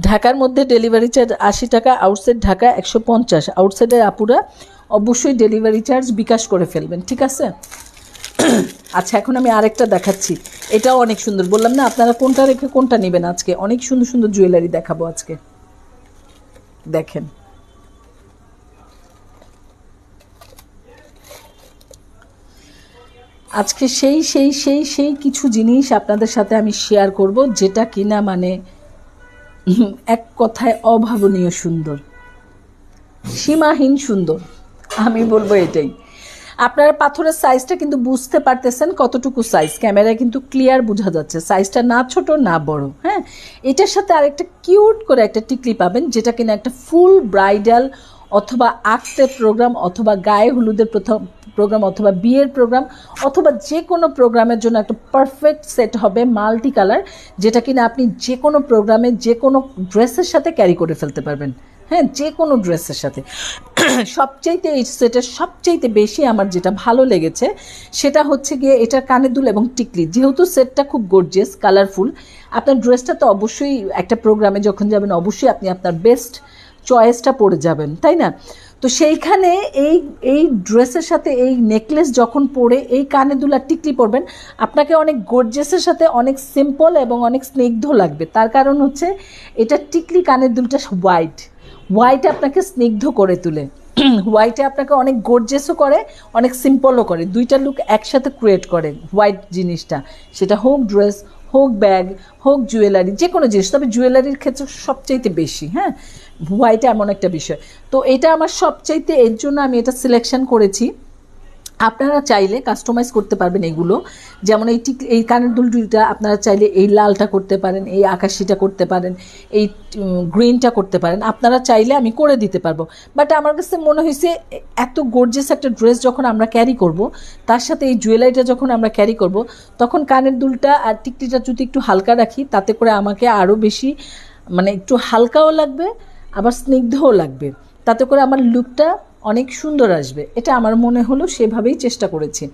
ঢাকার মধ্যে delivery charge আশি টাকা আউটসাইড ঢাকা একশো পঞ্চাশ। আউটসাইডের আপুরা অবশ্যই ডেলিভারি চার্জ বিকাশ করে ফেলবেন, ঠিক আছে? আচ্ছা এখন আমি আরেকটা দেখাচ্ছি। এটাও অনেক সুন্দর। বললাম না, আপনারা কোনটা রেখে কোনটা নেবেন আজকে? অনেক সুন্দর সুন্দর জুয়েলারি দেখাবো আজকে। দেখেন। আজকে সেই সেই সেই সেই কিছু জিনিস আপনাদের সাথে আমি শেয়ার করব, যেটা কিনা মানে এক কথায় অভাবনীয় সুন্দর। সীমাহীন সুন্দর। আমি বলব এটাই। আপনারা পাথরের সাইজটা কিন্তু বুঝতে পারতেছেন কতটুকু সাইজ ক্যামেরায় কিন্তু ক্লিয়ার বোঝা যাচ্ছে। সাইজটা না ছোট, না বড় হ্যাঁ? এটার সাথে আরেকটা কিউট করে একটা টিকলি পাবেন, যেটা কিনা একটা ফুল ব্রাইডাল অথবা আঁকতে প্রোগ্রাম অথবা গায়ে হলুদের প্রথম প্রোগ্রাম অথবা বিয়ের প্রোগ্রাম অথবা যে কোনো প্রোগ্রামের জন্য একটা পারফেক্ট সেট হবে মাল্টি কালার যেটা কিনা আপনি যে কোনো প্রোগ্রামে যে কোনো ড্রেসের সাথে ক্যারি করে ফেলতে পারবেন। হ্যাঁ যে কোনো ড্রেসের সাথে। সবচাইতে এই সেটের সবচাইতে বেশি আমার যেটা ভালো লেগেছে, সেটা হচ্ছে গিয়ে এটা কানের দুল এবং টিকলি। যেহেতু সেটটা খুব গর্জিয়াস কালারফুল আপনার ড্রেসটা তো অবশ্যই একটা প্রোগ্রামে যখন যাবেন, অবশ্যই আপনি আপনার বেস্ট চয়েসটা পরে যাবেন, তাই না? তো সেইখানে এই এই ড্রেসের সাথে, এই নেকলেস যখন পরে এই কানে দুলার টিকলি পরবেন, আপনাকে অনেক গর্জেসের সাথে অনেক সিম্পল এবং অনেক স্নিগ্ধ লাগবে। তার কারণ হচ্ছে, এটা টিকলি কানের দুলটা হোয়াইট হোয়াইট আপনাকে স্নিগ্ধ করে তুলে। হোয়াইটে আপনাকে অনেক গর্জেসও করে, অনেক সিম্পলও করে। দুইটা লুক একসাথে ক্রিয়েট করে হোয়াইট জিনিসটা। সেটা হোক ড্রেস হোক ব্যাগ হোক জুয়েলারি যে কোনো জিনিস। তবে জুয়েলারির ক্ষেত্রে সবচাইতে বেশি হ্যাঁ? হোয়াইট এমন একটা বিষয়। তো এটা আমার সবচাইতে এর জন্য আমি এটা সিলেকশন করেছি। আপনারা চাইলে কাস্টমাইজ করতে পারবেন এগুলো। যেমন এই টিক এই কানের দুল আপনারা চাইলে এই লালটা করতে পারেন, এই আকাশিটা করতে পারেন, এই গ্রিনটা করতে পারেন। আপনারা চাইলে আমি করে দিতে পারব। বাট আমার কাছে মনে হয়েছে এত গর্জেস একটা ড্রেস যখন আমরা ক্যারি করব, তার সাথে এই জুয়েলারিটা যখন আমরা ক্যারি করব, তখন কানের দুলটা আর টিকটিটা যদি একটু হালকা রাখি, তাতে করে আমাকে আরও বেশি মানে একটু হালকাও লাগবে আবার স্নিগ্ধও লাগবে। তাতে করে আমার লুকটা অনেক সুন্দর আসবে। এটা আমার মনে হলো সেভাবেই চেষ্টা করেছি।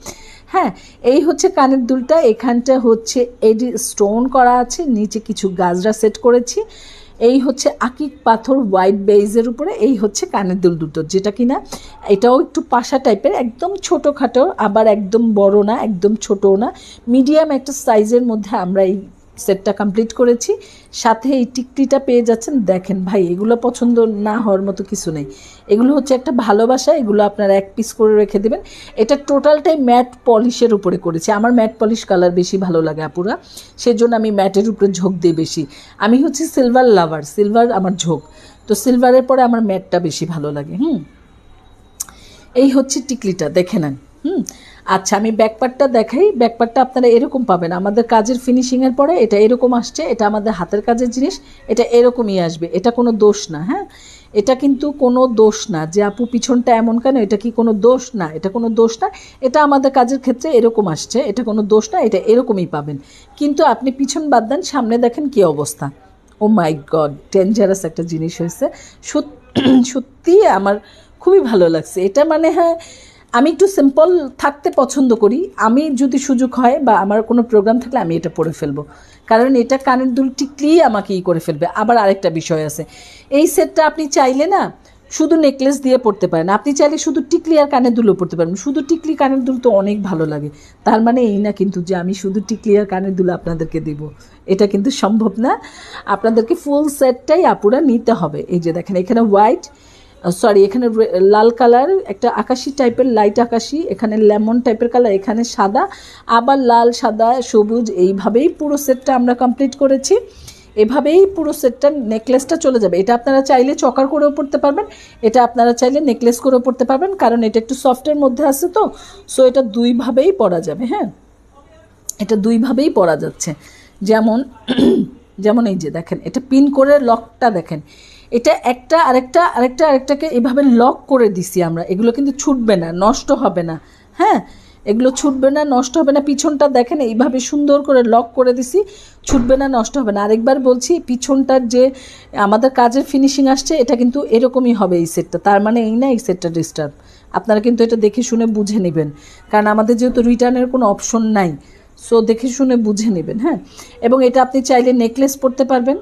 হ্যাঁ এই হচ্ছে কানের দুলটা। এখানটা হচ্ছে এডি স্টোন করা আছে। নিচে কিছু গাজরা সেট করেছি। এই হচ্ছে আকিক পাথর হোয়াইট বেইজের উপরে। এই হচ্ছে কানের দুল দুটো। যেটা কিনা এটাও একটু পাশা টাইপের, একদম ছোটোখাটো, আবার একদম বড় না, একদম ছোটও না। মিডিয়াম একটা সাইজের মধ্যে আমরা এই সেটটা কমপ্লিট করেছি। সাথে এই টিকটিটা পেয়ে যাচ্ছেন, দেখেন ভাই, এগুলো পছন্দ না হওয়ার মতো কিছু নেই। এগুলো হচ্ছে একটা ভালোবাসা এগুলো আপনারা এক পিস করে রেখে দেবেন। এটা টোটালটাই ম্যাট পলিশের উপরে করেছি। আমার ম্যাট পলিশ কালার বেশি ভালো লাগে আপুরা। সেজন্য আমি ম্যাটের উপরে ঝোঁক দিই বেশি। আমি হচ্ছে সিলভার লাভার সিলভার আমার ঝোঁক। তো সিলভারের পরে আমার ম্যাটটা বেশি ভালো লাগে, হুম? এই হচ্ছে টিকলিটা, দেখে নেন। হুম। আচ্ছা আমি ব্যাকপার্টটা দেখাই। ব্যাকপার্টটা আপনারা এরকম পাবেন। আমাদের কাজের ফিনিশিংয়ের পরে এটা এরকম আসছে। এটা আমাদের হাতের কাজের জিনিস। এটা এরকমই আসবে। এটা কোনো দোষ না হ্যাঁ? এটা কিন্তু কোনো দোষ না। যে আপু পিছনটা এমন কেন? এটা কি কোনো দোষ না? এটা কোনো দোষ না। এটা আমাদের কাজের ক্ষেত্রে এরকম আসছে। এটা কোনো দোষ না। এটা এরকমই পাবেন। কিন্তু আপনি পিছন বাদ দেন। সামনে দেখেন কী অবস্থা। ও মাই গড ডেঞ্জারাস একটা জিনিস হয়েছে। সত্যি আমার খুবই ভালো লাগছে। এটা মানে হ্যাঁ আমি একটু সিম্পল থাকতে পছন্দ করি। আমি যদি সুযোগ হয় বা আমার কোনো প্রোগ্রাম থাকলে আমি এটা পরে ফেলব। কারণ এটা কানের দুল টিকলি আমাকে ই করে ফেলবে। আবার আরেকটা বিষয় আছে। এই সেটটা আপনি চাইলে না, শুধু নেকলেস দিয়ে পড়তে পারেন। আপনি চাইলে শুধু টিকলি আর কানের দুলও পড়তে পারেন। শুধু টিকলি কানের দুল তো অনেক ভালো লাগে। তার মানে এই না কিন্তু যে আমি শুধু টিকলি আর কানের দুল আপনাদেরকে দেব। এটা কিন্তু সম্ভব না। আপনাদেরকে ফুল সেটটাই আপুরা নিতে হবে। এই যে দেখেন, এখানে হোয়াইট সরি এখানে লাল কালার, একটা আকাশি টাইপের লাইট আকাশি, এখানে লেমন টাইপের কালার এখানে সাদা, আবার লাল, সাদা, সবুজ, এইভাবেই পুরো সেটটা আমরা কমপ্লিট করেছি। এভাবেই পুরো সেটটা নেকলেসটা চলে যাবে। এটা আপনারা চাইলে চকার করেও পড়তে পারবেন, এটা আপনারা চাইলে নেকলেস করেও পড়তে পারবেন, কারণ এটা একটু সফটের মধ্যে আছে তো সো এটা দুইভাবেই পরা যাবে হ্যাঁ? এটা দুইভাবেই পরা যাচ্ছে। যেমন যেমন এই যে দেখেন, এটা পিন করে লকটা দেখেন। এটা একটা, আরেকটা আরেকটা, আরেকটাকে এভাবে লক করে দিছি আমরা। এগুলো কিন্তু ছুটবে না, নষ্ট হবে না। হ্যাঁ? এগুলো ছুটবে না, নষ্ট হবে না। পিছনটা দেখেন, এইভাবে সুন্দর করে লক করে দিছি। ছুটবে না, নষ্ট হবে না। আরেকবার বলছি, পিছনটার যে আমাদের কাজের ফিনিশিং আসছে, এটা কিন্তু এরকমই হবে এই সেটটা তার মানে এই না এই সেটটা ডিস্টার্ব আপনারা কিন্তু এটা দেখে শুনে বুঝে নেবেন। কারণ আমাদের যেহেতু রিটার্নের কোনো অপশন নাই। সো দেখে শুনে বুঝে নেবেন হ্যাঁ? এবং এটা আপনি চাইলে নেকলেস পরতে পারবেন।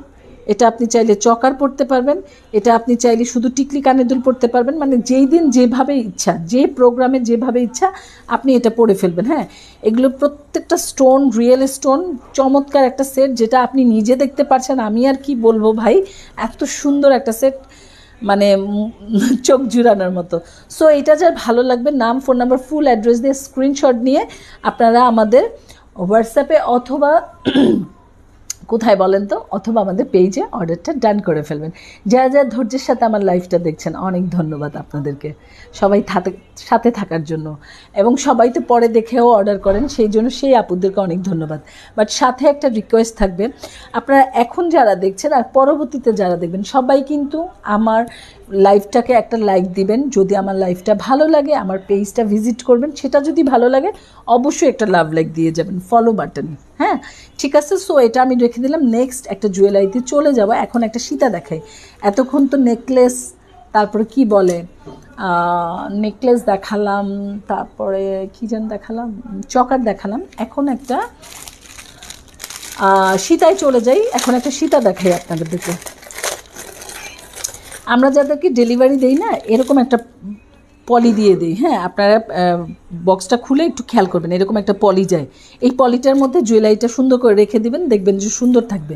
এটা আপনি চাইলে চকার পড়তে পারবেন, এটা আপনি চাইলে শুধু টিকলি কানের দুল পড়তে পারবেন মানে যেই দিন যেভাবে ইচ্ছা, যে প্রোগ্রামে যেভাবে ইচ্ছা, আপনি এটা পড়ে ফেলবেন হ্যাঁ? এগুলো প্রত্যেকটা স্টোন, রিয়েল স্টোন, চমৎকার একটা সেট যেটা আপনি নিজে দেখতে পারছেন, আমি আর কি বলব ভাই, এত সুন্দর একটা সেট মানে চোখ জুড়ানোর মতো। সো এটা যার ভালো লাগবে, নাম ফোন নাম্বার ফুল অ্যাড্রেস দিয়ে স্ক্রিনশট নিয়ে আপনারা আমাদের হোয়াটসঅ্যাপে অথবা কোথায় বলেন তো? অথবা আমাদের পেজে অর্ডারটা ডান করে ফেলবেন। যা যা ধৈর্যের সাথে আমার লাইফটা দেখছেন, অনেক ধন্যবাদ আপনাদেরকে। সবাই সাথে থাকার জন্য। এবং সবাই তো পরে দেখেও অর্ডার করেন, সেই জন্য সেই আপুদেরকে অনেক ধন্যবাদ। বাট সাথে একটা রিকোয়েস্ট থাকবে। আপনারা এখন যারা দেখছেন আর পরবর্তীতে যারা দেখবেন, সবাই কিন্তু আমার লাইফটাকে একটা লাইক দিবেন। যদি আমার লাইফটা ভালো লাগে, আমার পেজটা ভিজিট করবেন, সেটা যদি ভালো লাগে, অবশ্যই একটা লাভ লাইক দিয়ে যাবেন ফলো বাটন হ্যাঁ? ঠিক আছে? সো এটা আমি রেখে দিলাম। নেক্সট একটা জুয়েলারিতে চলে যাব। এখন একটা সীতা দেখাই। এতক্ষণ তো নেকলেস তারপরে কি বলে? নেকলেস দেখালাম, তারপরে কি যেন দেখালাম? চকার দেখালাম। এখন একটা সীতায় চলে যাই। এখন একটা সীতা দেখাই আপনাদেরকে আমরা যাদেরকে ডেলিভারি দেই না, এরকম একটা পলি দিয়ে দিই হ্যাঁ? আপনারা বক্সটা খুলে একটু খেয়াল করবেন, এরকম একটা পলি যায়। এই পলিটার মধ্যে জুয়েলারিটা সুন্দর করে রেখে দিবেন, দেখবেন যে সুন্দর থাকবে।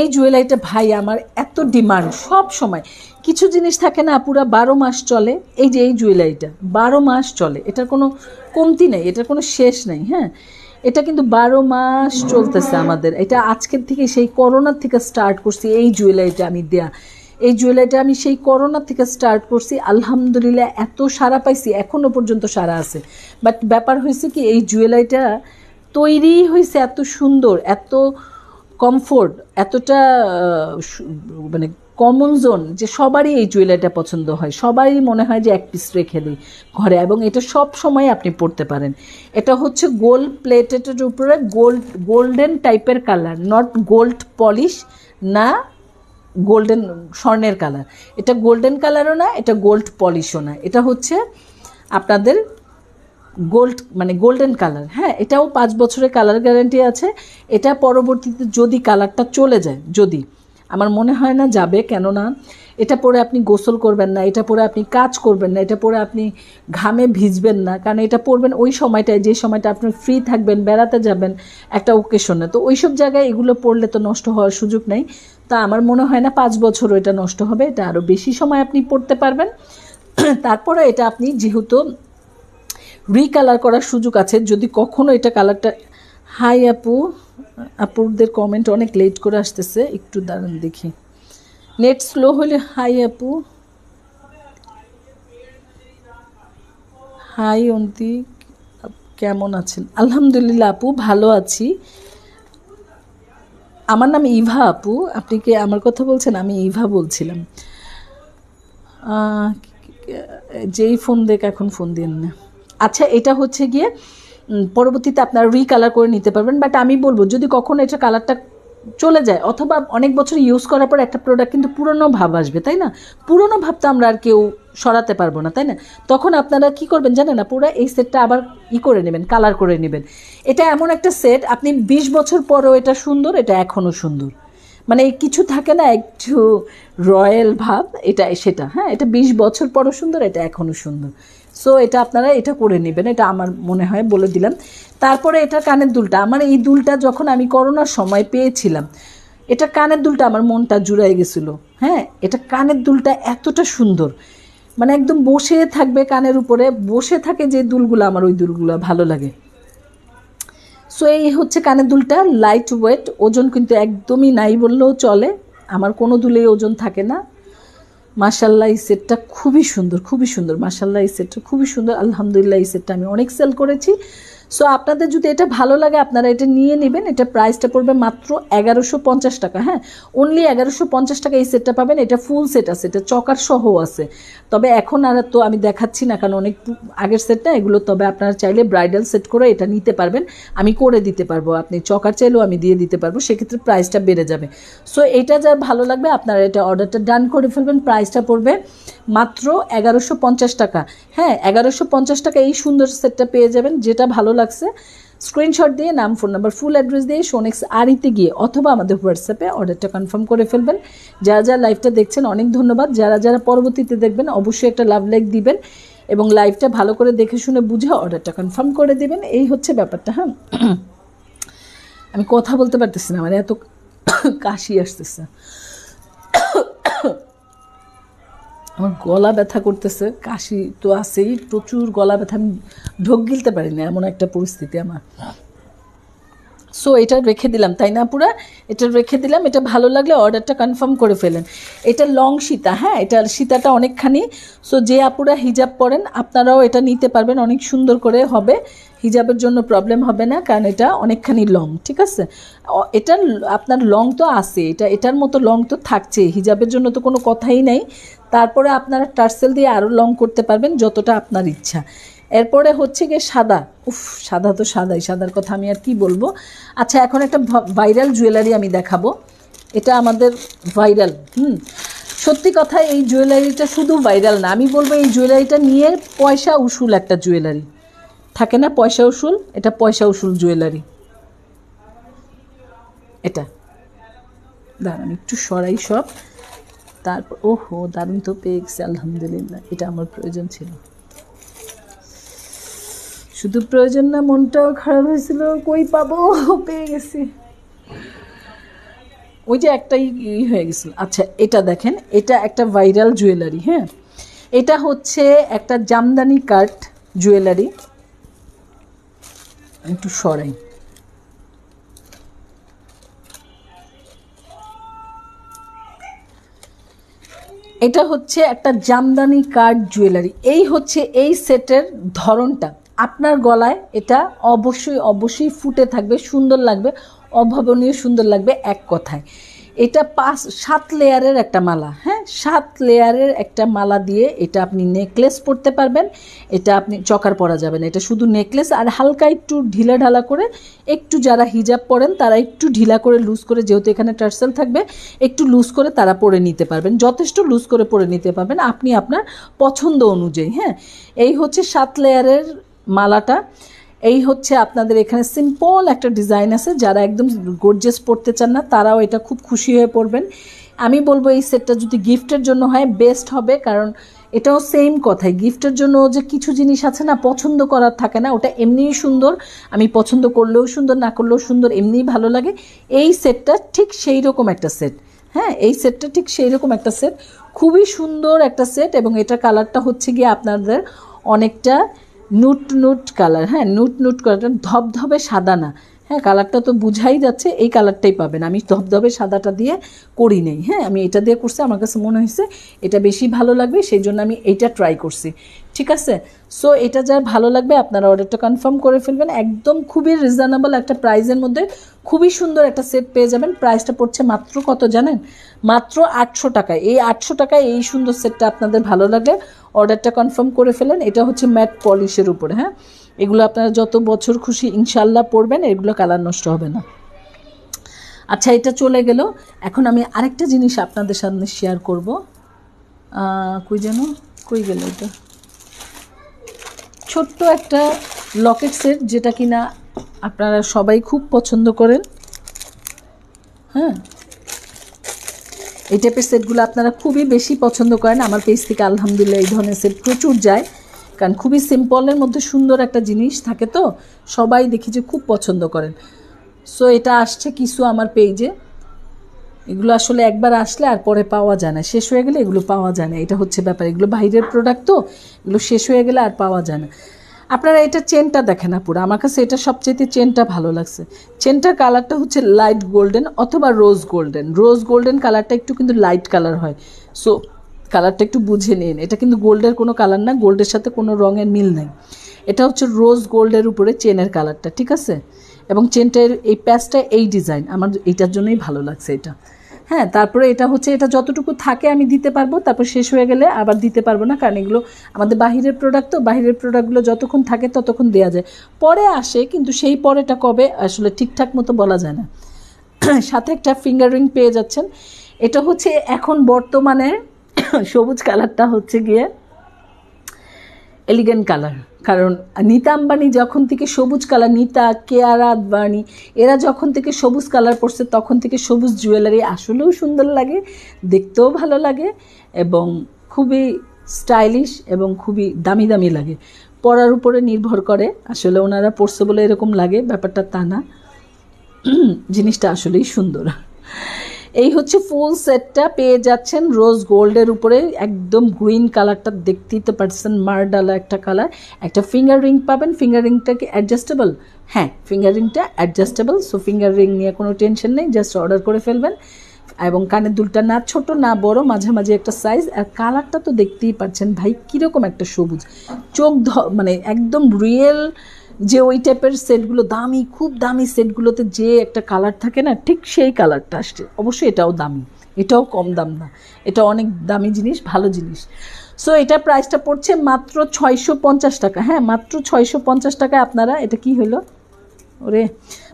এই জুয়েলারিটা ভাই আমার এত ডিমান্ড সব সময়। কিছু জিনিস থাকে না, পুরা বারো মাস চলে, এই যে এই জুয়েলারিটা বারো মাস চলে। এটার কোনো কমতি নেই, এটার কোনো শেষ নেই হ্যাঁ? এটা কিন্তু বারো মাস চলতেছে আমাদের। এটা আজকের থেকে, সেই করোনার থেকে স্টার্ট করছি, এই জুয়েলারিটা আমি দেয়া। এই জুয়েলারিটা আমি সেই করোনা থেকে স্টার্ট করছি। আলহামদুলিল্লাহ এত সারা পাইছি এখনও পর্যন্ত সারা আছে। বাট ব্যাপার হয়েছে কি, এই জুয়েলারিটা তৈরি হয়েছে এত সুন্দর, এত কমফোর্ট এতটা মানে কমন জোন যে সবারই এই জুয়েলারিটা পছন্দ হয়। সবারই মনে হয় যে এক পিস রেখে দিই ঘরে এবং এটা সব সময় আপনি পরতে পারেন। এটা হচ্ছে গোল্ড প্লেটেটের উপরে গোল্ড গোল্ডেন টাইপের কালার নট গোল্ড পলিশ না গোল্ডেন স্বর্ণের কালার। এটা গোল্ডেন কালারও না, এটা গোল্ড পলিশও না। এটা হচ্ছে আপনাদের গোল্ড মানে গোল্ডেন কালার। হ্যাঁ এটাও পাঁচ বছরের কালার গ্যারান্টি আছে। এটা পরবর্তীতে যদি কালারটা চলে যায়, যদি, আমার মনে হয় না যাবে, কেননা এটা পরে আপনি গোসল করবেন না, এটা পরে আপনি কাজ করবেন না, এটা পরে আপনি ঘামে ভিজবেন না, কারণ এটা পরবেন ওই সময়টায়, যে সময়টা আপনি ফ্রি থাকবেন, বেড়াতে যাবেন একটা ওকেশনে তো ওই সব জায়গায় এগুলো পড়লে তো নষ্ট হওয়ার সুযোগ নেই। তা আমার মনে হয় না পাঁচ বছরও এটা নষ্ট হবে, এটা আরও বেশি সময় আপনি পড়তে পারবেন। তারপরে এটা আপনি যেহেতু রিকালার করার সুযোগ আছে, যদি কখনো এটা কালারটা হাই আপু, আপুদের কমেন্ট অনেক লেট করে আসতেছে, একটু দাঁড়ান দেখি। নেট স্লো হলে হাই আপু। হাই অন্তি কেমন আছেন? আলহামদুলিল্লাহ আপু, ভালো আছি। আমার নাম ইভা আপু। আপনি কি আমার কথা বলছেন? আমি ইভা বলছিলাম। যেই ফোন দেখ, এখন ফোন দিন না। আচ্ছা এটা হচ্ছে গিয়ে পরবর্তীতে আপনারা রিকালার করে নিতে পারবেন বাট আমি বলব, যদি কখনো এটা কালারটা চলে যায়, অথবা অনেক বছর ইউজ করার পর একটা প্রোডাক্ট কিন্তু পুরনো ভাব আসবে, তাই না? পুরনো ভাব তো আমরা আর কেউ সরাতে পারব না, তাই না? তখন আপনারা কি করবেন জানেন না, পুরো এই সেটটা আবার ই করে নেবেন কালার করে নেবেন। এটা এমন একটা সেট আপনি বিশ বছর পরেও এটা সুন্দর, এটা এখনও সুন্দর। মানে কিছু থাকে না, একটু রয়্যাল ভাব, এটা সেটা হ্যাঁ? এটা বিশ বছর পরও সুন্দর, এটা এখনও সুন্দর। সো এটা আপনারা এটা করে নেবেন, এটা আমার মনে হয় বলে দিলাম। তারপরে এটা কানের দুলটা, আমার এই দুলটা যখন আমি করোনার সময় পেয়েছিলাম, এটা কানের দুলটা আমার মনটা জুড়াই গেছিল হ্যাঁ? এটা কানের দুলটা এতটা সুন্দর মানে একদম বসে থাকবে কানের উপরে, বসে থাকে যে দুলগুলো আমার ওই দুলগুলো, ভালো লাগে। সো এই হচ্ছে কানের দুলটা লাইট ওয়েট ওজন কিন্তু একদমই নাই বললেও চলে। আমার কোনো দুলেই ওজন থাকে না। মাসাল্লাহ এই সেটটা খুবই সুন্দর খুবই সুন্দর। মাসাল্লাহ এই সেটটা খুবই সুন্দর। আলহামদুলিল্লাহ, এই সেটটা আমি অনেক সেল করেছি। সো আপনাদের যদি এটা ভালো লাগে, আপনারা এটা নিয়ে নেবেন। এটা প্রাইসটা পড়বে মাত্র এগারোশো পঞ্চাশ টাকা হ্যাঁ? অনলি এগারোশো পঞ্চাশ টাকা এই সেটটা পাবেন। এটা ফুল সেট আছে, এটা চকার সহ আছে। তবে এখন আর তো আমি দেখাচ্ছি না, কারণ অনেক আগের সেট না, এগুলো তবে আপনারা চাইলে ব্রাইডাল সেট করে এটা নিতে পারবেন। আমি করে দিতে পারব। আপনি চকার চাইলেও আমি দিয়ে দিতে পারব, সেক্ষেত্রে প্রাইসটা বেড়ে যাবে। সো এটা যার ভালো লাগবে, আপনারা এটা অর্ডারটা ডান করে ফেলবেন প্রাইসটা পড়বে মাত্র এগারোশো পঞ্চাশ টাকা। হ্যাঁ এগারোশো পঞ্চাশ টাকা এই সুন্দর সেটটা পেয়ে যাবেন। যেটা ভালো লাগছে। স্ক্রিনশট দিয়ে, নাম ফোন নাম্বার ফুল অ্যাড্রেস দিয়ে সোনেক্স আরিতে গিয়ে অথবা আমাদের হোয়াটসঅ্যাপে অর্ডারটা কনফার্ম করে ফেলবেন। যারা যারা লাইভটা দেখছেন, অনেক ধন্যবাদ। যারা যারা পরবর্তীতে দেখবেন, অবশ্যই একটা লাভ লাইক দিবেন এবং লাইভটা ভালো করে দেখে শুনে বুঝে অর্ডারটা কনফার্ম করে দিবেন। এই হচ্ছে ব্যাপারটা হ্যাঁ? আমি কথা বলতে পারতেছি না মানে এত কাশি আসতেছে। আমার গলা ব্যথা করতেছে, কাশি তো আছেই, প্রচুর গলা ব্যথা, আমি ঢোক গিলতে পারি না এমন একটা পরিস্থিতি আমার। সো এটা রেখে দিলাম, তাই না পুরা? এটা রেখে দিলাম, এটা ভালো লাগলে অর্ডারটা কনফার্ম করে ফেলেন। এটা লং সীতা হ্যাঁ? এটা সীতাটা অনেকখানি। সো যে আপুরা হিজাব পরেন, আপনারাও এটা নিতে পারবেন, অনেক সুন্দর করে হবে। হিজাবের জন্য প্রবলেম হবে না, কারণ এটা অনেকখানি লং ঠিক আছে? এটার আপনার লং তো আছে, এটা, এটার মতো লং তো থাকছে। হিজাবের জন্য তো কোনো কথাই নেই। তারপরে আপনারা টার্সেল দিয়ে আরও লং করতে পারবেন, যতটা আপনার ইচ্ছা। এরপরে হচ্ছে গিয়ে সাদা। উফ, সাদা তো সাদাই, সাদার কথা আমি আর কি বলব? আচ্ছা এখন একটা ভাইরাল জুয়েলারি আমি দেখাবো। এটা আমাদের ভাইরাল হুম? সত্যি কথা, এই জুয়েলারিটা শুধু ভাইরাল না, আমি বলব এই জুয়েলারিটা নিয়ে পয়সা উসুল একটা জুয়েলারি থাকে না পয়সা উসুল? এটা পয়সা উসুল জুয়েলারি এটা। দাঁড়ান একটু সরাই সব। তারপর, ওহো, দারুণ তো পেয়ে গেছে আলহামদুলিল্লাহ। এটা আমার প্রয়োজন ছিল। শুধু প্রয়োজন না, মনটাও খারাপ হয়েছিল। কই পাবো? পেয়ে গেছি। ওই যে একটাই ই হয়ে গেছিল। আচ্ছা এটা দেখেন। এটা একটা ভাইরাল জুয়েলারি হ্যাঁ? এটা হচ্ছে একটা জামদানি কাট জুয়েলারি। একটু সরাই। এটা হচ্ছে একটা জামদানি কার্ড জুয়েলারি। এই হচ্ছে এই সেটের ধরনটা। আপনার গলায় এটা অবশ্যই অবশ্যই ফুটে থাকবে, সুন্দর লাগবে, অভাবনীয় সুন্দর লাগবে এক কথায়। এটা পাঁচ, সাত লেয়ারের একটা মালা হ্যাঁ? সাত লেয়ারের একটা মালা দিয়ে এটা আপনি নেকলেস পরতে পারবেন, এটা আপনি চকার পরা যাবে না, এটা শুধু নেকলেস আর হালকা একটু ঢিলা ঢালা করে, একটু যারা হিজাব পরেন তারা একটু ঢিলা করে লুজ করে, যেহেতু এখানে টার্সেল থাকবে, একটু লুজ করে তারা পরে নিতে পারবেন। যথেষ্ট লুজ করে পরে নিতে পারবেন, আপনি আপনার পছন্দ অনুযায়ী হ্যাঁ? এই হচ্ছে সাত লেয়ারের মালাটা। এই হচ্ছে আপনাদের এখানে সিম্পল একটা ডিজাইন আছে, যারা একদম গর্জেস পড়তে চান না, তারাও এটা খুব খুশি হয়ে পড়বেন। আমি বলব এই সেটটা যদি গিফটের জন্য হয় বেস্ট হবে, কারণ এটাও সেম কথাই। গিফটের জন্য যে কিছু জিনিস আছে না, পছন্দ করার থাকে না, ওটা এমনিই সুন্দর। আমি পছন্দ করলেও সুন্দর, না করলেও সুন্দর, এমনিই ভালো লাগে। এই সেটটা ঠিক সেই রকম একটা সেট হ্যাঁ এই সেটটা ঠিক সেই রকম একটা সেট খুবই সুন্দর একটা সেট এবং এটা কালারটা হচ্ছে গিয়ে আপনাদের অনেকটা নুট নুট কালার হ্যাঁ নুট নুট কালারটা, ধবধবে সাদা না। হ্যাঁ কালারটা তো বুঝাই যাচ্ছে, এই কালারটাই পাবেন। আমি ধবধবে সাদাটা দিয়ে করি নেই হ্যাঁ আমি এটা দিয়ে করছি, আমার কাছে মনে হয়েছে এটা বেশি ভালো লাগবে, সেই জন্য আমি এইটা ট্রাই করছি। ঠিক আছে? সো এটা যার ভালো লাগবে, আপনারা অর্ডারটা কনফার্ম করে ফেলবেন। একদম খুবই রিজনেবল একটা প্রাইজের মধ্যে খুবই সুন্দর একটা সেট পেয়ে যাবেন। প্রাইসটা পড়ছে মাত্র কত জানেন? মাত্র আটশো টাকায়। এই আটশো টাকায় এই সুন্দর সেটটা আপনাদের ভালো লাগলে অর্ডারটা কনফার্ম করে ফেলেন। এটা হচ্ছে ম্যাট পলিশের উপরে হ্যাঁ? এগুলো আপনারা যত বছর খুশি ইনশাল্লাহ পরবেন, এগুলো কালার নষ্ট হবে না। আচ্ছা এটা চলে গেল। এখন আমি আরেকটা জিনিস আপনাদের সামনে শেয়ার করব। কই যেন? কই গেল এটা? ছোট্ট একটা লকেট সেট, যেটা কিনা আপনারা সবাই খুব পছন্দ করেন। হ্যাঁ? এই টাইপের সেটগুলো আপনারা খুবই বেশি পছন্দ করেন। আমার পেজ থেকে আলহামদুলিল্লাহ এই ধরনের সেট প্রচুর যায়। কারণ খুবই সিম্পলের মধ্যে সুন্দর একটা জিনিস থাকে তো, সবাই দেখি যে খুব পছন্দ করেন। সো এটা আসছে কিছু আমার পেজে এগুলো আসলে একবার আসলে আর পরে পাওয়া যায় না। শেষ হয়ে গেলে এগুলো পাওয়া যায় না। এটা হচ্ছে ব্যাপার। এগুলো বাইরের প্রোডাক্ট তো, এগুলো শেষ হয়ে গেলে আর পাওয়া যায় না। আপনারা এটা চেনটা দেখেন না পুরো আমার কাছে এটা সবচেয়ে চেনটা ভালো লাগছে। চেনটার কালারটা হচ্ছে লাইট গোল্ডেন অথবা রোজ গোল্ডেন রোজ গোল্ডেন কালারটা একটু কিন্তু লাইট কালার হয়। সো কালারটা একটু বুঝে নিন। এটা কিন্তু গোল্ডের কোনো কালার না গোল্ডের সাথে কোনো রঙের মিল নেই। এটা হচ্ছে রোজ গোল্ডের উপরে চেনের কালারটা ঠিক আছে? এবং চেনটার এই প্যাচটা এই ডিজাইন আমার এইটার জন্যই ভালো লাগছে এটা। হ্যাঁ তারপরে এটা হচ্ছে, এটা যতটুকু থাকে আমি দিতে পারব, তারপর শেষ হয়ে গেলে আবার দিতে পারব না, কারণ এগুলো আমাদের বাহিরের প্রোডাক্ট তো, বাহিরের প্রোডাক্টগুলো যতক্ষণ থাকে ততক্ষণ দেওয়া যায়। পরে আসে, কিন্তু সেই পরেটা কবে আসলে ঠিকঠাক মতো বলা যায় না। সাথে একটা ফিঙ্গার রিং পেয়ে যাচ্ছেন। এটা হচ্ছে এখন বর্তমানে সবুজ কালারটা হচ্ছে গিয়ে এলিগেন্ট কালার কারণ নিতা আম্বানি যখন থেকে সবুজ কালার, নিতা, কেয়ারা, আদবানি, এরা যখন থেকে সবুজ কালার পরছে, তখন থেকে সবুজ জুয়েলারি আসলেও সুন্দর লাগে, দেখতেও ভালো লাগে এবং খুবই স্টাইলিশ এবং খুবই দামি দামি লাগে। পরার উপরে নির্ভর করে, আসলে ওনারা পরছে বলে এরকম লাগে, ব্যাপারটা তা না। জিনিসটা আসলেই সুন্দর। এই হচ্ছে ফুল সেটটা পেয়ে যাচ্ছেন রোজ গোল্ডের উপরে, একদম গ্রিন কালারটা দেখতেই তো পারছেন, মারডালা একটা কালার একটা ফিঙ্গার রিং পাবেন ফিঙ্গার রিংটা কি অ্যাডজাস্টেবল হ্যাঁ ফিঙ্গার রিংটা অ্যাডজাস্টেবল সো ফিঙ্গার রিং নিয়ে কোনো টেনশন নেই জাস্ট অর্ডার করে ফেলবেন। এবং কানের দুলটা না ছোট, না বড়, মাঝামাঝি একটা সাইজ আর কালারটা তো দেখতেই পাচ্ছেন ভাই, কীরকম একটা সবুজ। চোখ ধ মানে একদম রিয়েল যে ওই টাইপের সেটগুলো দামি, খুব দামি সেটগুলোতে যে একটা কালার থাকে না, ঠিক সেই কালারটা আসছে। অবশ্যই এটাও দামি। এটাও কম দাম না। এটা অনেক দামি জিনিস, ভালো জিনিস। সো এটা প্রাইসটা পড়ছে মাত্র ছয়শো পঞ্চাশ টাকা। হ্যাঁ মাত্র ছয়শো পঞ্চাশ টাকায় আপনারা, এটা কি হলো? ওরে,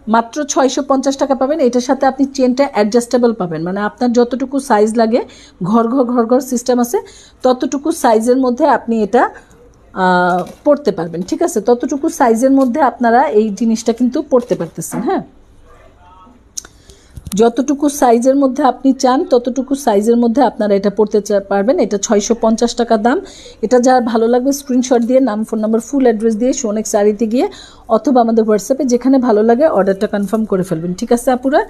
মাত্র ছয়শো পঞ্চাশ টাকা পাবেন। এটার সাথে আপনি চেনটা অ্যাডজাস্টেবল পাবেন। মানে আপনার যতটুকু সাইজ লাগে, ঘর ঘর ঘর ঘর সিস্টেম আছে, ততটুকু সাইজের মধ্যে আপনি এটা পড়তে পারবেন, ঠিক আছে? ততটুকু সাইজের মধ্যে আপনারা এই জিনিসটা কিন্তু পড়তে পারতেছেন হ্যাঁ? যতটুকু সাইজের মধ্যে আপনি চান, ততটুকু সাইজের মধ্যে আপনারা এটা পড়তে পারবেন। এটা ছয়শো পঞ্চাশ টাকা দাম। এটা যার ভালো লাগবে স্ক্রিনশট দিয়ে, নাম ফোন নাম্বার ফুল অ্যাড্রেস দিয়ে সোনেক শাড়িতে গিয়ে, অথবা আমাদের হোয়াটসঅ্যাপে যেখানে ভালো লাগে অর্ডারটা কনফার্ম করে ফেলবেন, ঠিক আছে আপুরা?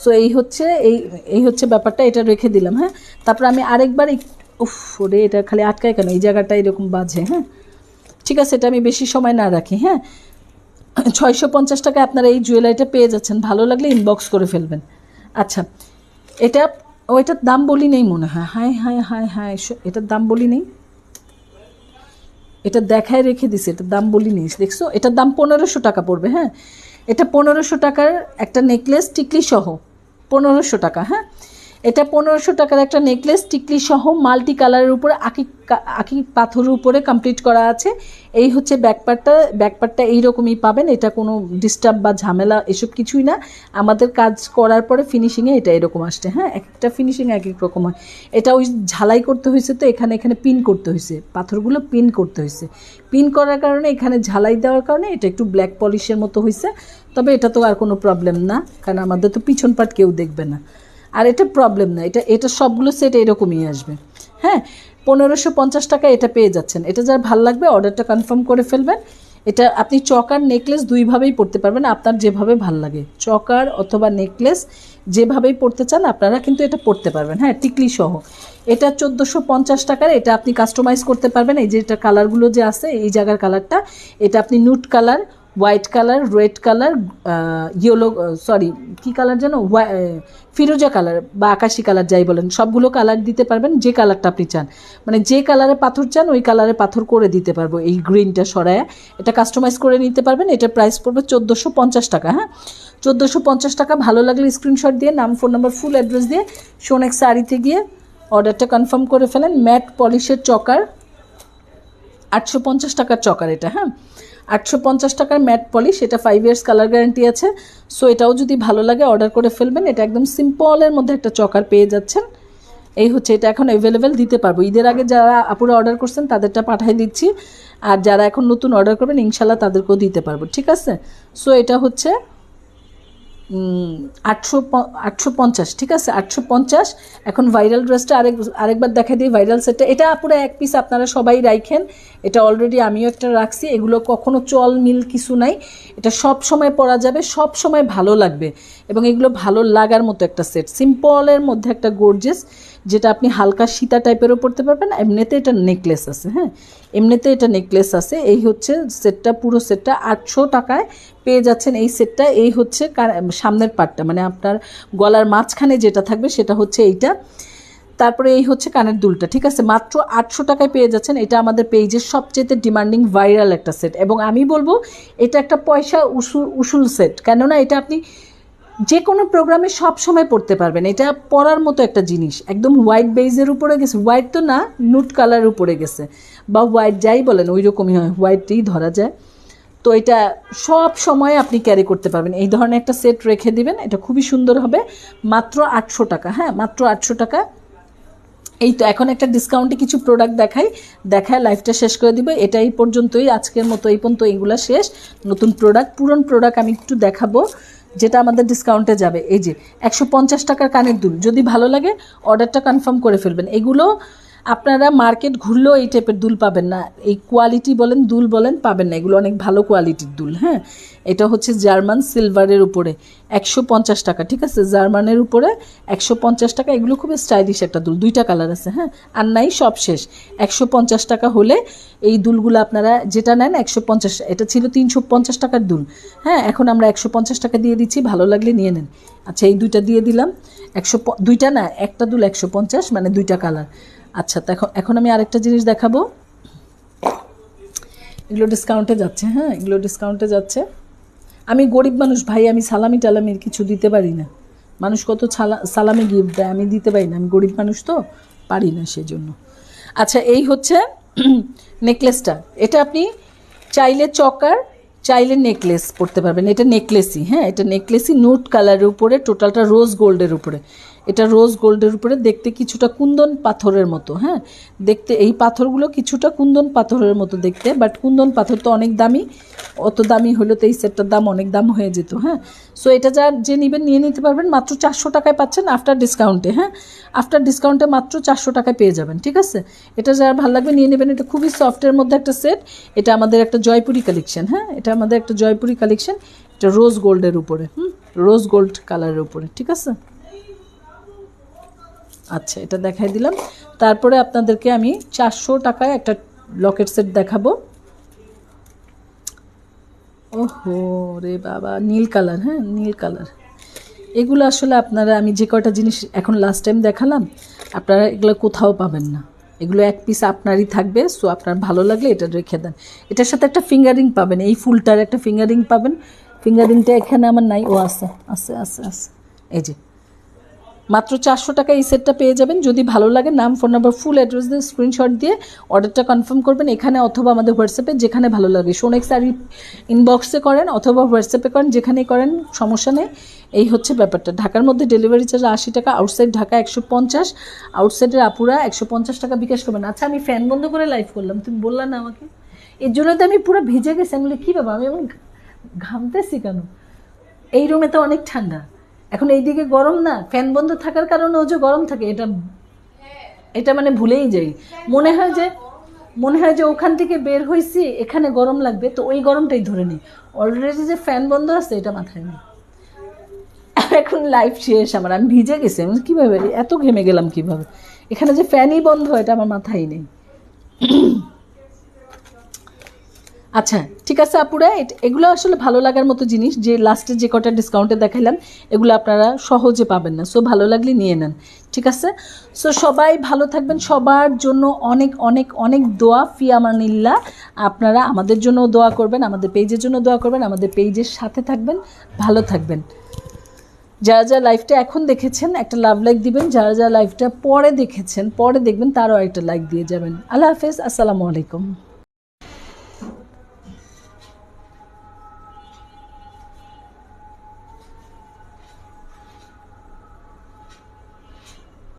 সো এই হচ্ছে, এই এই হচ্ছে ব্যাপারটা, এটা রেখে দিলাম হ্যাঁ? তারপর আমি আরেকবার, উফ, ওরে, এটা খালি আটকায় কেন? এই জায়গাটা এরকম বাজে হ্যাঁ? ঠিক আছে, এটা আমি বেশি সময় না রাখি হ্যাঁ? ছয়শো পঞ্চাশ টাকায় আপনারা এই জুয়েলারিটা পেয়ে যাচ্ছেন, ভালো লাগলে ইনবক্স করে ফেলবেন। আচ্ছা এটা, ও, এটার দাম বলি নেই মনে হয়। হায় হায় হায় হায় এটার দাম বলি নেই? এটা দেখায় রেখে দিছে, এটার দাম বলি নেই। দেখছ, এটার দাম পনেরোশো টাকা পড়বে হ্যাঁ? এটা পনেরোশো টাকার একটা নেকলেস টিকলি সহ পনেরোশো টাকা হ্যাঁ? এটা পনেরোশো টাকার একটা নেকলেস টিকলি সহ মাল্টি কালারের উপরে আকি আকি পাথরের উপরে কমপ্লিট করা আছে। এই হচ্ছে ব্যাকপারটা ব্যাকপারটা এইরকমই পাবেন, এটা কোনো ডিস্টার্ব বা ঝামেলা এসব কিছুই না। আমাদের কাজ করার পরে ফিনিশিংয়ে এটা এরকম আসছে হ্যাঁ? এক একটা ফিনিশিং এক এক রকম হয়। এটা ওই ঝালাই করতে হয়েছে তো, এখানে এখানে পিন করতে হয়েছে। পাথরগুলো পিন করতে হয়েছে। পিন করার কারণে, এখানে ঝালাই দেওয়ার কারণে এটা একটু ব্ল্যাক পলিশের মতো হয়েছে। তবে এটা তো আর কোনো প্রবলেম না, কারণ আমাদের তো পিছন পাট কেউ দেখবে না। আর এটা প্রবলেম না, এটা এটা সবগুলো সেট এরকমই আসবে। হ্যাঁ পনেরোশো পঞ্চাশ টাকা এটা পেয়ে যাচ্ছেন। এটা যার ভালো লাগবে অর্ডারটা কনফার্ম করে ফেলবেন। এটা আপনি চকার নেকলেস দুইভাবেই পড়তে পারবেন, আপনার যেভাবে ভালো লাগে। চকার অথবা নেকলেস যেভাবেই পড়তে চান, আপনারা কিন্তু এটা পড়তে পারবেন। হ্যাঁ টিকলি সহ। এটা চোদ্দোশো পঞ্চাশ টাকার, এটা আপনি কাস্টমাইজ করতে পারবেন। এই যে এটা কালারগুলো যে আছে, এই জায়গার কালারটা এটা আপনি nude colour white colour, red colour yellow sorry কি কালার যেন? ফিরোজা কালার বা আকাশি কালার যাই বলেন, সবগুলো কালার দিতে পারবেন, যে কালারটা আপনি চান। মানে যে কালারে পাথর চান, ওই কালারে পাথর করে দিতে পারব এই গ্রিনটা সরায়। এটা কাস্টমাইজ করে নিতে পারবেন, এটার প্রাইস পড়বে চোদ্দোশো পঞ্চাশ টাকা হ্যাঁ? চোদ্দোশো পঞ্চাশ টাকা, ভালো লাগলে স্ক্রিনশট দিয়ে, নাম ফোন নাম্বার ফুল অ্যাড্রেস দিয়ে সোনেক শাড়িতে গিয়ে অর্ডারটা কনফার্ম করে ফেলেন। ম্যাট পলিশের চকার, আটশো পঞ্চাশ টাকার চকার এটা হ্যাঁ? আটশো পঞ্চাশ টাকার ম্যাট পলিশ, এটা ফাইভ ইয়ার্স কালার গ্যারান্টি আছে। সো এটাও যদি ভালো লাগে অর্ডার করে ফেলবেন। এটা একদম সিম্পলের মধ্যে একটা চকার পেয়ে যাচ্ছেন। এই হচ্ছে, এটা এখন অ্যাভেলেবেল দিতে পারব। ঈদের আগে যারা আপুরা অর্ডার করছেন, তাদেরটা পাঠাই দিচ্ছি। আর যারা এখন নতুন অর্ডার করবেন ইনশাল্লাহ তাদেরকেও দিতে পারব। ঠিক আছে? সো এটা হচ্ছে আটশো আটশো পঞ্চাশ, ঠিক আছে? আটশো পঞ্চাশ। এখন ভাইরাল ড্রেসটা আরেক, আরেকবার দেখা দিই ভাইরাল সেটটা এটা পুরো এক পিস আপনারা সবাই রাখেন এটা অলরেডি আমিও একটা রাখছি। এগুলো কখনো চল মিল কিছু নাই। এটা সব সময় পরা যাবে, সব সময় ভালো লাগবে। এবং এগুলো ভালো লাগার মতো একটা সেট সিম্পলের মধ্যে একটা গর্জেস যেটা আপনি হালকা সীতা টাইপেরও পড়তে পারবেন। এমনিতে এটা নেকলেস আছে হ্যাঁ? এমনিতে এটা নেকলেস আছে। এই হচ্ছে সেটটা পুরো সেটটা আটশো টাকায় পেয়ে যাচ্ছেন এই সেটটা এই হচ্ছে সামনের পার্টটা মানে আপনার গলার মাঝখানে যেটা থাকবে সেটা হচ্ছে এইটা। তারপরে এই হচ্ছে কানের দুলটা, ঠিক আছে? মাত্র আটশো টাকায় পেয়ে যাচ্ছেন। এটা আমাদের পেজের সবচেয়ে ডিমান্ডিং ভাইরাল একটা সেট এবং আমি বলব, এটা একটা পয়সা উসুল উসুল সেট কেননা এটা আপনি যে কোনো প্রোগ্রামে সব সময় পড়তে পারবেন। এটা পরার মতো একটা জিনিস। একদম হোয়াইট বেইজের উপরে গেছে। হোয়াইট তো না নুট কালার উপরে গেছে। বা হোয়াইট যাই বলেন ওই রকমই হয় হোয়াইটই ধরা যায়। তো এটা সব সময় আপনি ক্যারি করতে পারবেন। এই ধরনের একটা সেট রেখে দিবেন, এটা খুবই সুন্দর হবে। মাত্র আটশো টাকা হ্যাঁ মাত্র আটশো টাকা। এই তো এখন একটা ডিসকাউন্টে কিছু প্রোডাক্ট দেখাই, দেখায় লাইফটা শেষ করে দিব। এটাই পর্যন্তই, আজকের মতো এই পর্যন্ত এইগুলা শেষ। নতুন প্রোডাক্ট পুরন প্রোডাক্ট আমি একটু দেখাবো, যেটা আমাদের ডিসকাউন্টে যাবে। এই যে, একশো পঞ্চাশ টাকার কানের দুল, যদি ভালো লাগে অর্ডারটা কনফার্ম করে ফেলবেন। এগুলো আপনারা মার্কেট ঘুরলেও এই টাইপের দুল পাবেন না। এই কোয়ালিটি বলেন, দুল বলেন, পাবেন না। এগুলো অনেক ভালো কোয়ালিটির দুল হ্যাঁ? এটা হচ্ছে জার্মান সিলভারের উপরে একশো পঞ্চাশ টাকা, ঠিক আছে? জার্মানের উপরে একশো পঞ্চাশ টাকা। এগুলো খুবই স্টাইলিশ একটা দুল, দুইটা কালার আছে হ্যাঁ? আর নাই সব শেষ। একশো পঞ্চাশ টাকা হলে এই দুলগুলো আপনারা যেটা নেন, একশো পঞ্চাশ, এটা ছিল তিনশো পঞ্চাশ টাকার দুল হ্যাঁ? এখন আমরা একশো পঞ্চাশ টাকা দিয়ে দিচ্ছি, ভালো লাগলে নিয়ে নেন। আচ্ছা এই দুইটা দিয়ে দিলাম। একশো দুইটা না, একটা দুল একশো পঞ্চাশ মানে দুইটা কালার আচ্ছা তো এখন আমি আরেকটা জিনিস দেখাবো। এগুলো ডিসকাউন্টে যাচ্ছে হ্যাঁ এগুলো ডিসকাউন্টে যাচ্ছে। আমি গরিব মানুষ, ভাই, আমি সালামি টালামির কিছু দিতে পারি না। মানুষ কত সালামি গিফট দেয়, আমি দিতে পারি না। আমি গরিব মানুষ তো, পারি না সেজন্য। আচ্ছা এই হচ্ছে নেকলেসটা এটা আপনি চাইলে চকার, চাইলে নেকলেস পরতে পারবেন। এটা নেকলেসই হ্যাঁ এটা নেকলেসই নোট কালারের উপরে টোটালটা রোজ গোল্ডের উপরে। এটা রোজ গোল্ডের উপরে দেখতে কিছুটা কুন্দন পাথরের মতো হ্যাঁ? দেখতে এই পাথরগুলো কিছুটা কুন্দন পাথরের মতো দেখতে বাট কুন্দন পাথর তো অনেক দামি, অত দামি হলে তো এই সেটটার দাম অনেক দাম হয়ে যেত হ্যাঁ? সো এটা যা যে নেবেন নিয়ে নিতে পারবেন, মাত্র চারশো টাকায় পাচ্ছেন আফটার ডিসকাউন্টে হ্যাঁ? আফটার ডিসকাউন্টে মাত্র চারশো টাকায় পেয়ে যাবেন, ঠিক আছে? এটা যারা ভালো লাগবে নিয়ে নেবেন, এটা খুবই সফটের মধ্যে একটা সেট এটা আমাদের একটা জয়পুরি কালেকশন হ্যাঁ? এটা আমাদের একটা জয়পুরি কালেকশন এটা রোজ গোল্ডের উপরে, হুম? রোজ গোল্ড কালারের উপরে, ঠিক আছে? আচ্ছা এটা দেখাই দিলাম। তারপরে আপনাদেরকে আমি চারশো টাকায় একটা লকেট সেট দেখাবো। ওহো রে বাবা, নীল কালার হ্যাঁ নীল কালার। এগুলো আসলে আপনারা, আমি যে কয়টা জিনিস এখন লাস্ট টাইম দেখালাম, আপনারা এগুলো কোথাও পাবেন না। এগুলো এক পিস আপনারই থাকবে সো আপনার ভালো লাগলে এটা রেখে দেন। এটার সাথে একটা ফিঙ্গারিং পাবেন, এই ফুলটার একটা ফিঙ্গারিং পাবেন। ফিঙ্গারিংটা এখানে আমার নাই, ও আছে আছে আছে আছে। এই যে মাত্র চারশো টাকা এই সেটটা পেয়ে যাবেন। যদি ভালো লাগে নাম ফোন নাম্বার ফুল অ্যাড্রেস দিয়ে স্ক্রিনশট দিয়ে অর্ডারটা কনফার্ম করবেন এখানে অথবা আমাদের হোয়াটসঅ্যাপে যেখানে ভালো লাগে। সোনেক্স আর ইনবক্সে করেন অথবা হোয়াটসঅ্যাপে করেন যেখানেই করেন সমস্যা নেই। এই হচ্ছে ব্যাপারটা। ঢাকার মধ্যে ডেলিভারি চার্জ আশি টাকা আউটসাইড ঢাকা একশো পঞ্চাশ আউটসাইডের আপুরা একশো পঞ্চাশ টাকা বিকাশ করবেন। আচ্ছা আমি ফ্যান বন্ধ করে লাইভ করলাম তুমি বললা না আমাকে। এর জন্য তো আমি পুরো ভিজে গেছি। আমি বলি, কী বাবা আমি এমন ঘামতেছি কেন? এই রুমে তো অনেক ঠান্ডা। এখন এইদিকে গরম না? ফ্যান বন্ধ থাকার কারণে ও যে গরম থাকে, এটা এটা মানে ভুলেই যাই। মনে হয় যে মনে হয় যে ওখান থেকে বের হয়েছি এখানে গরম লাগবে, তো ওই গরমটাই ধরে নিই। অলরেডি যে ফ্যান বন্ধ আছে, এটা মাথায় নেই। এখন লাইফ শেষ আমার, আমি ভিজে গেছি। আমি কীভাবে? এত ঘেমে গেলাম কীভাবে? এখানে যে ফ্যানই বন্ধ, এটা আমার মাথায় নেই। আচ্ছা ঠিক আছে আপুরা এগুলো আসলে ভালো লাগার মতো জিনিস যে লাস্টে যে কটা ডিসকাউন্টে দেখাইলাম, এগুলো আপনারা সহজে পাবেন না। সো ভালো লাগলে নিয়ে নেন। ঠিক আছে? সো সবাই ভালো থাকবেন। সবার জন্য অনেক অনেক অনেক দোয়া ফিয়ামানিল্লা আপনারা আমাদের জন্য দোয়া করবেন, আমাদের পেজের জন্য দোয়া করবেন, আমাদের পেজের সাথে থাকবেন, ভালো থাকবেন। যারা যারা লাইভটা এখন দেখেছেন, একটা লাভ লাইক দিবেন, যারা যারা লাইভটা পরে দেখেছেন, পরে দেখবেন, তারও একটা লাইক দিয়ে যাবেন। আল্লাহ হাফেজ, আসসালামু আলাইকুম।